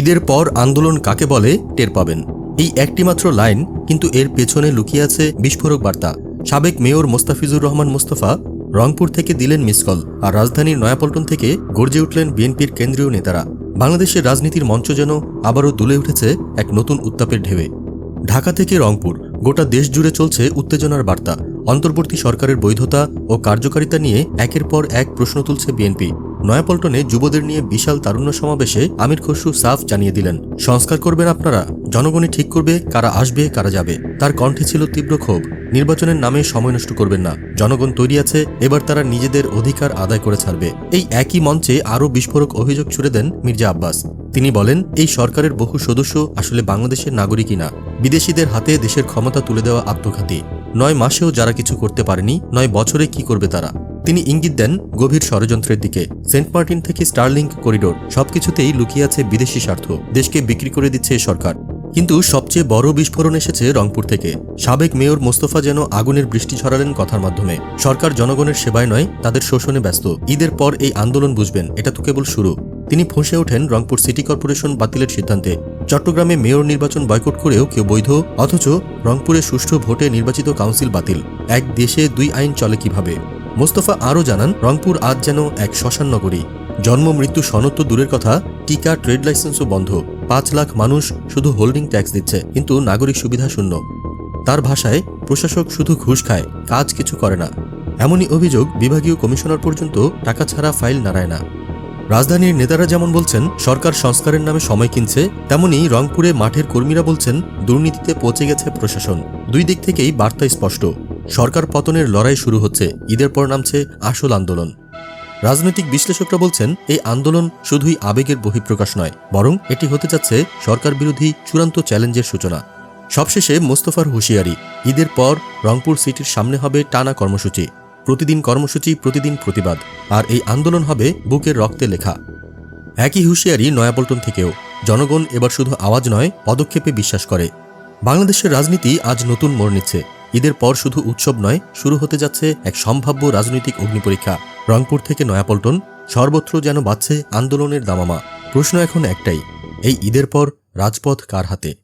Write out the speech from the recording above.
ঈদের পর আন্দোলন কাকে বলে, টের পাবেন। এই একটিমাত্র লাইন কিন্তু এর পেছনে লুকিয়ে আছে বিস্ফোরক বার্তা। সাবেক মেয়র মোস্তাফিজুর রহমান মোস্তফা রংপুর থেকে দিলেন মিসকল আর রাজধানীর নয়াপল্টন থেকে গর্জে উঠলেন বিএনপির কেন্দ্রীয় নেতারা। বাংলাদেশের রাজনীতির মঞ্চ যেন আবারও দুলে উঠেছে এক নতুন উত্তাপের ঢেউয়ে। ঢাকা থেকে রংপুর, গোটা দেশ জুড়ে চলছে উত্তেজনার বার্তা। অন্তর্বর্তী সরকারের বৈধতা ও কার্যকারিতা নিয়ে একের পর এক প্রশ্ন তুলছে বিএনপি। নয়াপল্টনে যুবদের নিয়ে বিশাল তারুণ্য সমাবেশে আমির খসরু সাফ জানিয়ে দিলেন, সংস্কার করবেন আপনারা, জনগণই ঠিক করবে কারা আসবে, কারা যাবে। তার কণ্ঠে ছিল তীব্র ক্ষোভ, নির্বাচনের নামে সময় নষ্ট করবেন না, জনগণ তৈরি আছে, এবার তারা নিজেদের অধিকার আদায় করে ছাড়বে। এই একই মঞ্চে আরও বিস্ফোরক অভিযোগ ছুড়ে দেন মির্জা আব্বাস। তিনি বলেন, এই সরকারের বহু সদস্য আসলে বাংলাদেশের নাগরিকই না, বিদেশিদের হাতে দেশের ক্ষমতা তুলে দেওয়া আত্মঘাতী। নয় মাসেও যারা কিছু করতে পারেনি, নয় বছরে কি করবে তারা? তিনি ইঙ্গিত দেন গভীর ষড়যন্ত্রের দিকে। সেন্ট মার্টিন থেকে স্টারলিংক করিডোর সবকিছুতেই লুকিয়ে আছে বিদেশি স্বার্থ, দেশকে বিক্রি করে দিচ্ছে সরকার। কিন্তু সবচেয়ে বড় বিস্ফোরণ এসেছে রংপুর থেকে। সাবেক মেয়র মোস্তফা যেন আগুনের বৃষ্টি ছড়ালেন কথার মাধ্যমে। সরকার জনগণের সেবায় নয়, তাদের শোষণে ব্যস্ত। ঈদের পর এই আন্দোলন বুঝবেন, এটা তো কেবল শুরু। তিনি ফসে ওঠেন রংপুর সিটি কর্পোরেশন বাতিলের সিদ্ধান্তে। চট্টগ্রামে মেয়র নির্বাচন বয়কট করেও কেউ বৈধ, অথচ রংপুরে সুষ্ঠু ভোটে নির্বাচিত কাউন্সিল বাতিল। এক দেশে দুই আইন চলে কীভাবে? মোস্তফা আরও জানান, রংপুর আজ যেন এক শ্মশান নগরী। জন্ম, মৃত্যু, সনদ তো দূরের কথা, টিকা, ট্রেড লাইসেন্সও বন্ধ। পাঁচ লাখ মানুষ শুধু হোল্ডিং ট্যাক্স দিচ্ছে, কিন্তু নাগরিক সুবিধা শূন্য। তার ভাষায়, প্রশাসক শুধু ঘুষ খায়, কাজ কিছু করে না। এমনই অভিযোগ বিভাগীয় কমিশনার পর্যন্ত টাকা ছাড়া ফাইল নাড়ায় না। রাজধানীর নেতারা যেমন বলছেন, সরকার সংস্কারের নামে সময় কিনছে, তেমনি রংপুরে মাঠের কর্মীরা বলছেন, দুর্নীতিতে পৌঁছে গেছে প্রশাসন। দুই দিক থেকেই বার্তা স্পষ্ট। সরকার পতনের লড়াই শুরু হচ্ছে, ঈদের পর নামছে আসল আন্দোলন। রাজনৈতিক বিশ্লেষকরা বলছেন, এই আন্দোলন শুধুই আবেগের বহিঃপ্রকাশ নয়, বরং এটি হতে যাচ্ছে সরকার বিরোধী চূড়ান্ত চ্যালেঞ্জের সূচনা। সবশেষে মোস্তফার হুঁশিয়ারি, ঈদের পর রংপুর সিটির সামনে হবে টানা কর্মসূচি, প্রতিদিন কর্মসূচি, প্রতিদিন প্রতিবাদ, আর এই আন্দোলন হবে বুকের রক্তে লেখা। একই হুঁশিয়ারি নয়াপল্টন থেকেও, জনগণ এবার শুধু আওয়াজ নয়, পদক্ষেপে বিশ্বাস করে। বাংলাদেশের রাজনীতি আজ নতুন মোড় নিচ্ছে। ঈদের পর শুধু উৎসব নয়, শুরু হতে যাচ্ছে এক সম্ভাব্য রাজনৈতিক অগ্নিপরীক্ষা। রংপুর থেকে নয়াপল্টন, সর্বত্র যেন বাজছে আন্দোলনের দামামা। প্রশ্ন এখন একটাই, এই ঈদের পর রাজপথ কার হাতে?